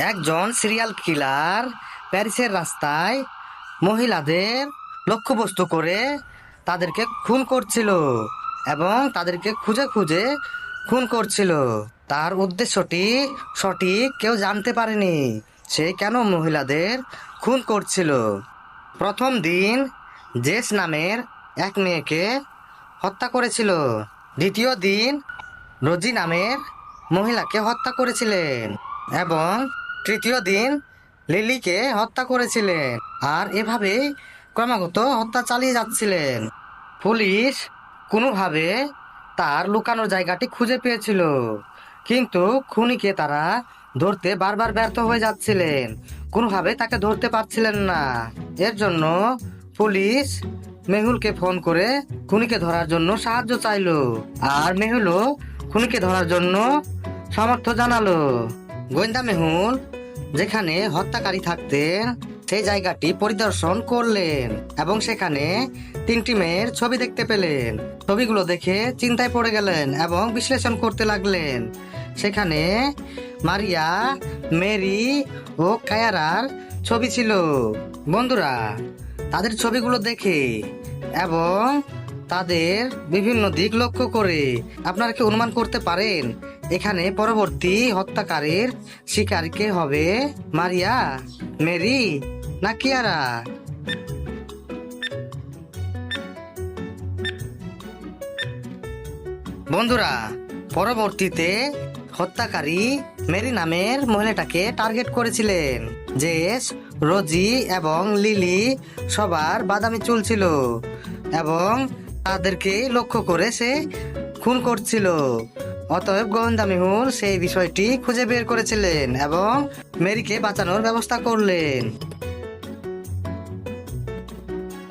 একজন serial killer প্যারিসের রাস্তায় মহিলাদের লক্ষ্যবস্তু করে তাদেরকে খুন করছিল এবং তাদেরকে খুঁজে খুঁজে খুন করছিল। তার উদ্দেশ্যটি সঠিক কেউ জানতে পারেনি। সে কেন মহিলাদের খুন করছিল? প্রথম দিন জেস নামের এক মেয়েকে হত্যা করেছিল। দ্বিতীয় দিন রোজি নামের মহিলাকে হত্যা করেছিলেন এবং তৃতীয় দিন লিলিকে হত্যা করেছিলেন আর এভাবে ক্রমাগত হত্যা চালিয়ে যাচ্ছিলেন। পুলিশ কোনোভাবে তার লুকানোর জায়গাটি খুঁজে পেয়েছিল, কিন্তু খুনিকে তারা ধরতে বারবার ব্যর্থ হয়ে যাচ্ছিলেন। কোনোভাবে তাকে ধরতে পারছিলেন না। এর জন্য পুলিশ মেহুলকে ফোন করে খুনিকে ধরার জন্য সাহায্য চাইলো, আর মেহুলও খুনিকে ধরার জন্য সামর্থ্য জানালো। গোয়েন্দা মেহুল, যেখানে হত্যাকারী থাকতেন, সেই জায়গাটি পরিদর্শন করলেন এবং সেখানে তিনটি মেয়ের ছবি দেখতে পেলেন। ছবিগুলো দেখে চিন্তায় পড়ে গেলেন এবং বিশ্লেষণ করতে লাগলেন। সেখানে মারিয়া, মেরি ও কায়ারার ছবি ছিল। বন্ধুরা, তাদের ছবিগুলো দেখে এবং তাদের বিভিন্ন দিক লক্ষ্য করে আপনারা কি অনুমান করতে পারেন? এখানে পরবর্তী হত্যাকারীর শিকার কে হবে? মারিয়া? মেরি? না কিয়ারা? বন্ধুরা, পরবর্তীতে হত্যাকারী মেরি নামের মহিলাটাকে টার্গেট করেছিলেন। জেস, রোজি এবং লিলি সবার বাদামি চুল ছিল এবং তাদেরকে লক্ষ্য করে সে খুন করছিল। অতএব গোয়েন্দা মেহুল সেই বিষয়টি খুঁজে বের করেছিলেন এবং মেরিকে বাঁচানোর ব্যবস্থা করলেন।